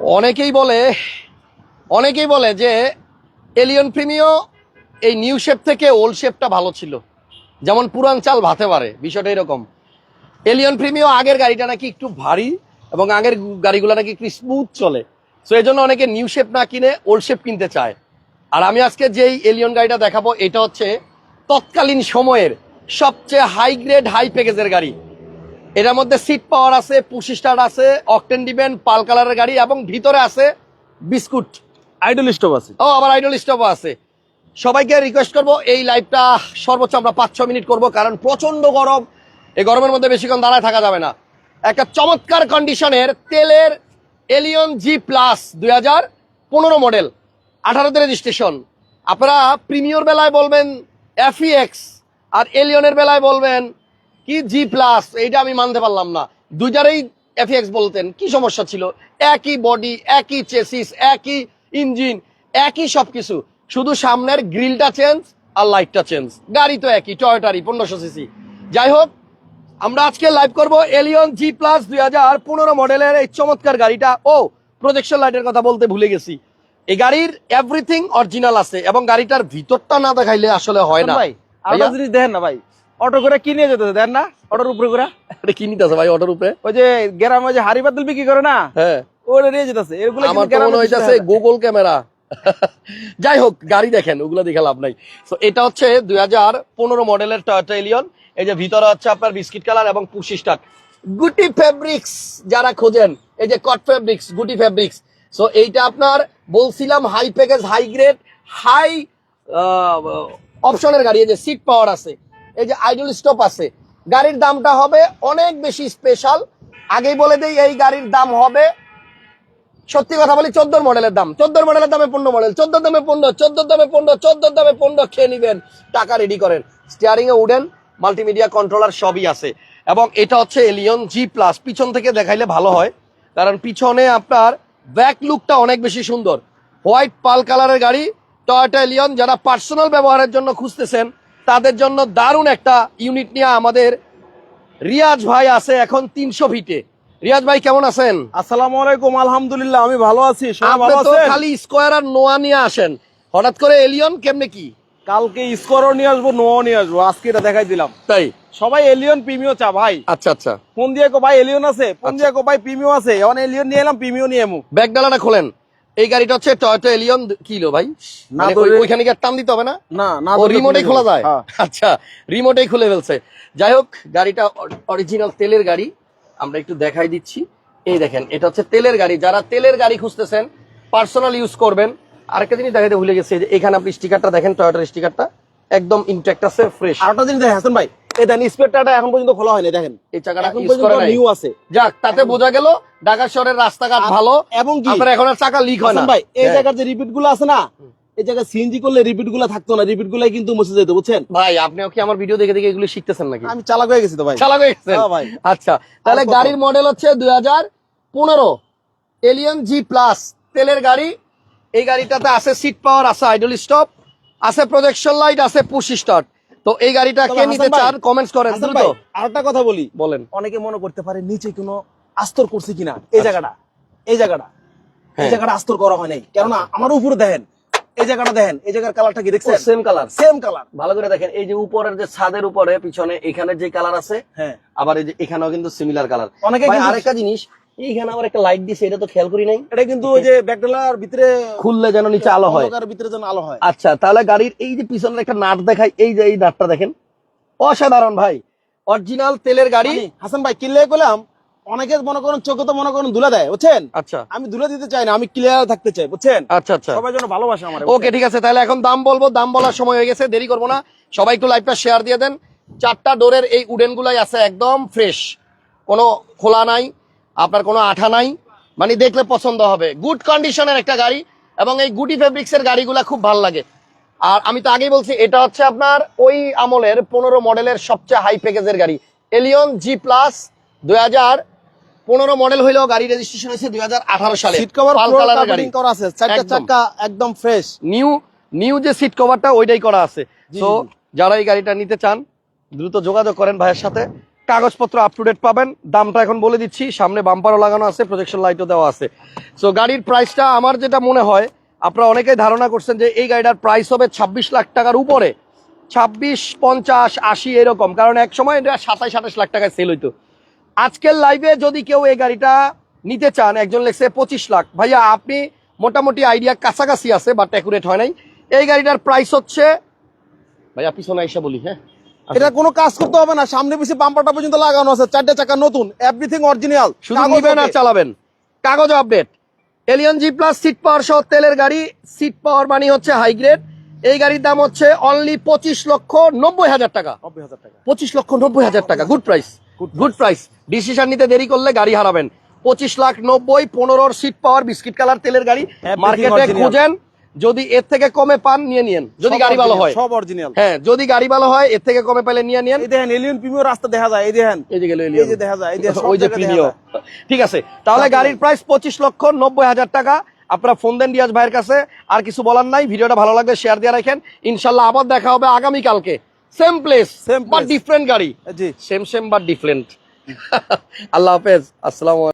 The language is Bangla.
অনেকেই বলে অনেকেই বলে যে এলিয়ন প্রিমিও এই নিউ শেপ থেকে ওল্ড শেপটা ভালো ছিল। যেমন পুরান চাল ভাতে পারে, বিষয়টা এরকম। এলিয়ন প্রিমিও আগের গাড়িটা নাকি একটু ভারী এবং আগের গাড়িগুলো নাকি একটু স্মুথ চলে। সো এই জন্য অনেকে নিউ শেপ না কিনে ওল্ড শেপ কিনতে চায়। আর আমি আজকে যেই এলিয়ন গাড়িটা দেখাবো, এটা হচ্ছে তৎকালীন সময়ের সবচেয়ে হাই গ্রেড হাই প্যাকেজের গাড়ি। এটার মধ্যে সিট পাওয়ার আছে পুশি স্টার আছে অকটেন ডিবেন পাল কালারের গাড়ি এবং ভিতরে আছে বিস্কুট। আইডল স্টপ আছে। ও আবার আইডল স্টপও আছে। সবাইকে রিকোয়েস্ট করব এই লাইভটা সর্বোচ্চ আমরা পাঁচ ছ মিনিট করব কারণ প্রচণ্ড গরম। এই গরমের মধ্যে বেশিক্ষণ দাঁড়ায় থাকা যাবে না। একটা চমৎকার কন্ডিশনের তেলের এলিয়ন জি প্লাস দুই হাজার পনেরো মডেল আঠারোতে রেজিস্ট্রেশন আপনারা প্রিমিয়র বেলায় বলবেন এফইএক্স আর এলিয়নের বেলায় বলবেন কি জি প্লাস এইটা আমি মানতে পারলাম না। দুইটারেই এফএক্স বলতেন কি সমস্যা ছিল? একই বডি একই চেসিস একই ইঞ্জিন একই সবকিছু। শুধু সামনের গ্রিলটা চেঞ্জ আর লাইটটা চেঞ্জ গাড়ি তো একই টয়টারি পনেরোশো সিসি যাই হোক আমরা আজকে লাইভ করব এলিয়ন জি প্লাস দুই হাজার পনেরো মডেলের এই চমৎকার গাড়িটা। ও প্রজেকশন লাইটের কথা বলতে ভুলে গেছি। এই গাড়ির এভরিথিং অরিজিনাল আছে এবং গাড়িটার ভিতরটা না দেখাইলে আসলে হয় না। ভাই দেখেন না ভাই। অটো করে কিনে যেতে দেন না? অটোর উপরে করে? এটা কি নিতেছে ভাই অটোর উপরে? ওই যে গ্রামে যে হাড়ি বাতিল বিক্রি করে না? হ্যাঁ। ওটা নিয়ে যেতেছে। এগুলো আমার তো মনে হইতাছে গুগল ক্যামেরা। যাই হোক গাড়ি দেখেন ওগুলো দেখে লাভ নাই। তো এটা হচ্ছে দুই হাজার পনেরো মডেলের টয়োটা এলিয়ন এই যে ভিতরে হচ্ছে আপনার বিস্কিট কালার এবং পুশি স্টার্ট। গুটি ফেব্রিক্স যারা খোঁজেন এই যে কট ফেব্রিক্স গুটি ফেব্রিক্স। সো এইটা আপনার বলছিলাম high package high grade high অপশনের গাড়ি এই যে সিট পাওয়ার আছে। এই যে আইডল স্টপ আছে, গাড়ির দামটা হবে অনেক বেশি স্পেশাল আগেই বলে দেই, এই গাড়ির দাম হবে, সত্যি কথা বলি চোদ্দ মডেলের দাম। চোদ্দ মডেলের দামে পনেরো মডেল চোদ্দ দামে পনেরো চোদ্দ দামে পনেরো চোদ্দ দামে পনেরো খেয়ে নিবেন, টাকা রেডি করেন। স্টিয়ারিং এ উডেন মাল্টিমিডিয়া কন্ট্রোলার সবই আছে। এবং এটা হচ্ছে এলিয়ন জি প্লাস পিছন থেকে দেখাইলে ভালো হয়, কারণ পিছনে আপনার ব্যাক লুকটা অনেক বেশি সুন্দর। হোয়াইট পাল কালারের গাড়ি টয়োটা এলিয়ন যারা পার্সোনাল ব্যবহারের জন্য খুঁজতেছেন তাদের জন্য দারুণ একটা ইউনিট নিয়ে আমাদের রিয়াজ ভাই আছে এখন তিনশো ফিটে রিয়াজ ভাই কেমন আছেন? আসসালামু আলাইকুম আলহামদুলিল্লাহ আমি ভালো আছি। আপনি তো খালি স্কোয়ার আর নোয়া নিয়ে আসেন। হঠাৎ করে এলিয়ন কেমনে কি? কালকে স্কোরও নিয়ে আসব নোও নিয়ে আসব আজকে এটা দেখাই দিলাম। তাই? সবাই এলিয়ন প্রিমিও চা ভাই। আচ্ছা আচ্ছা। ফোন দিয়ে কো ভাই এলিয়ন আছে? ফোন দিয়ে কো ভাই প্রিমিও আছে। এখন এলিয়ন নিয়ে এলাম প্রিমিও নিয়ে এমু। ব্যাগ ডালাটা খোলেন। এই গাড়িটা হচ্ছে টয়োটা এলিয়ন কিলো ভাই। মানে ওইখানে কি আর টান দিতে হবে না? না না ও রিমোটেই খোলা যায়? হ্যাঁ। আচ্ছা রিমোটেই খুলে ফেলছে। যাই হোক গাড়িটা অরিজিনাল তেলের গাড়ি। আমরা একটু দেখাই দিচ্ছি। এই দেখেন এটা হচ্ছে তেলের গাড়ি। যারা তেলের গাড়ি খুঁজতেছেন পার্সোনাল ইউজ করবেন। আরেকটা জিনিস দেখাতে ভুলে গেছে যে এখানে আপনি স্টিকারটা দেখেন টয়োটার স্টিকারটা একদম ইনট্যাক্ট আছে ফ্রেশ আর একটা জিনিস দেখেন ভাই। এই দেখেন স্পেয়ারটা এখন পর্যন্ত খোলা হয়নি দেখেন। এই চাকাটা এখন পর্যন্ত নিউ আছে। যাক তাতে বোঝা গেল ঢাকা শহরের রাস্তাঘাট ভালো এবং কি? আপনার এখন আর চাকা লিক হয় না। ভাই এই। জায়গার যে রিপিটগুলো আছে না এই জায়গায় সিএনজি করলে রিপিটগুলো থাকতো না রিপিট গুলাই কিন্তু মুছে যেত বুঝছেন? ভাই আপনিও কি আমার ভিডিও দেখে দেখে এগুলো শিখতেছেন নাকি? আমি চালাক হয়ে গেছি তো ভাই। চালাক হয়ে গেছেন? হ্যাঁ ভাই। আচ্ছা তাহলে গাড়ির মডেল হচ্ছে দুই হাজার পনেরো এলিয়ন জি প্লাস তেলের গাড়ি এই গাড়িটাতে আছে সিট পাওয়ার আছে আইডল স্টপ আছে প্রজেকশন লাইট আছে পুশ স্টার্ট তো এই গাড়িটা কে নিতে চান? কমেন্টস করেন দ্রুত। আরেকটা কথা বলি। বলেন। অনেকে মনে করতে পারে নিচে কোনো আস্তর করছে কিনা। এই জায়গাটা এই জায়গাটা। এই আচ্ছা। হ্যাঁ। জায়গাটা আস্তর করা হয় নাই। কেননা আমার উপরে দেখেন এই জায়গাটা দেখেন এই জায়গার কালারটা কি দেখছেন? সেম কালার সেম কালার ভালো করে দেখেন এই যে উপরের যে ছাদের উপরে পিছনে এখানে যে কালার আছে হ্যাঁ। আবার এই যে এখানেও কিন্তু সিমিলার কালার অনেকে আরেকটা জিনিস এইখানে আবার একটা লাইট দিছে এটা তো খেয়াল করি নাই। এটা কিন্তু ওই যে ব্যাকডালার ভিতরে খুললে যেন নিচে আলো হয়। ভিতরে যেন আলো হয়। আচ্ছা তাহলে গাড়ির এই যে পিছনের একটা নাট দেখাই এই যে এই নাটটা দেখেন। অসাধারণ ভাই। অরিজিনাল তেলের গাড়ি। আমি হাসান ভাই কিনলে করলাম অনেকে মনে করেন চোখে তো মনে করেন দুলা দেয় বুঝছেন? আচ্ছা। আমি দুলা দিতে চাই না আমি ক্লিয়ার থাকতে চাই বুঝছেন? আচ্ছা আচ্ছা। সবাই জন্য ভালোবাসে আমার ওকে ঠিক আছে তাহলে এখন দাম বলব দাম বলার সময় হয়ে গেছে দেরি করব না। সবাই একটু লাইভটা শেয়ার দিয়ে দেন। চারটা ডোরের এই উডেন গুলাই আছে একদম ফ্রেশ কোনো খোলা নাই। আপনার কোনো আঠা নাই মানে দেখলে পছন্দ হবে। গুড কন্ডিশনের একটা গাড়ি এবং এই গুটি ফেব্রিক্স এর গাড়িগুলা খুব ভালো লাগে। আর আমি তো আগেই বলছি এটা হচ্ছে আপনার ওই আমলের পনেরো মডেলের সবচেয়ে হাই প্যাকেজের গাড়ি। এলিয়ন জি প্লাস দুই হাজার পনেরো মডেল হইলেও গাড়ি রেজিস্ট্রেশন হয়েছে দুই হাজার আঠারো সালে। সিট কভার গাড়ি। করা আছে চারটা। চাকা একদম ফ্রেশ নিউ নিউ যে সিট কভারটা ওইটাই করা আছে। তো। যারা এই গাড়িটা নিতে চান দ্রুত যোগাযোগ করেন ভাইয়ের সাথে। কাগজপত্র আপ টু ডেট পাবেন। দামটা এখন বলে দিচ্ছি, সামনে বাম্পারও লাগানো আছে প্রজেকশন লাইটও দেওয়া আছে। সো গাড়ির প্রাইসটা আমার যেটা মনে হয়, আপনারা অনেকেই ধারণা করছেন যে এই গাড়িটার প্রাইস হবে ছাব্বিশ লাখ টাকার উপরে। ছাব্বিশ, পঞ্চাশ, আশি এরকম, কারণ এক সময় এটা সাতাশ, আঠাশ লাখ টাকায় সেল হইতো। আজকের লাইভে যদি কেউ এই গাড়িটা নিতে চান, একজন লেখছে পঁচিশ লাখ। ভাইয়া, আপনি মোটামুটি আইডিয়া কাছাকাছি আছে বাট অ্যাকুরেট হয় নাই। এই গাড়িটার প্রাইস হচ্ছে ভাইয়া, পিছনে এসে বলি হ্যাঁ? এটা কোনো কাজ করতে হবে না। সামনে পিছিয়ে বাম্পারটা পর্যন্ত লাগানো আছে। চারটে চাকা নতুন। এভরিথিং অরিজিনাল শুধু নিবেন আর চালাবেন। কাগজ update Allion G plus seat power সহ তেলের গাড়ি। সিট পাওয়ার মানে হচ্ছে হাই গ্রেড এই গাড়ির দাম হচ্ছে অনলি পঁচিশ লক্ষ নব্বই হাজার টাকা। পঁচিশ লক্ষ নব্বই হাজার টাকা। Good price good price decision নিতে দেরি করলে গাড়ি হারাবেন। পঁচিশ লাখ নব্বই পনেরোর সিট পাওয়ার বিস্কিট কালার তেলের গাড়ি। মার্কেটে. খুঁজেন। যদি এর থেকে কমে পান নিয়ে নিয়েন। যদি গাড়ি ভালো হয়। সব অরিজিনাল হ্যাঁ যদি গাড়ি ভালো হয় এর থেকে কমে পেলে নিয়ে নিয়েন। এই দেখেন এলিয়ন প্রিমিয়ার রাস্তা দেখা যায় এই দেখেন। এই যে গেল এই যে দেখা যায় এই যে ওই যে জায়গায় দেখা প্রিমিয় যায়। ঠিক আছে তাহলে গাড়ির প্রাইস পঁচিশ লক্ষ নব্বই হাজার টাকা। আপনারা ফোন দেন রিয়াজ ভাইয়ের কাছে আর কিছু বলার নাই। ভিডিওটা ভালো লাগলে শেয়ার দিয়ে রাখেন। ইনশাল্লাহ আবার দেখা হবে আগামী কালকে same place same but. Different গাড়ি। জি। সেম সেম বাট ডিফারেন্ট আল্লাহ হাফেজ আসসালামু আলাইকুম।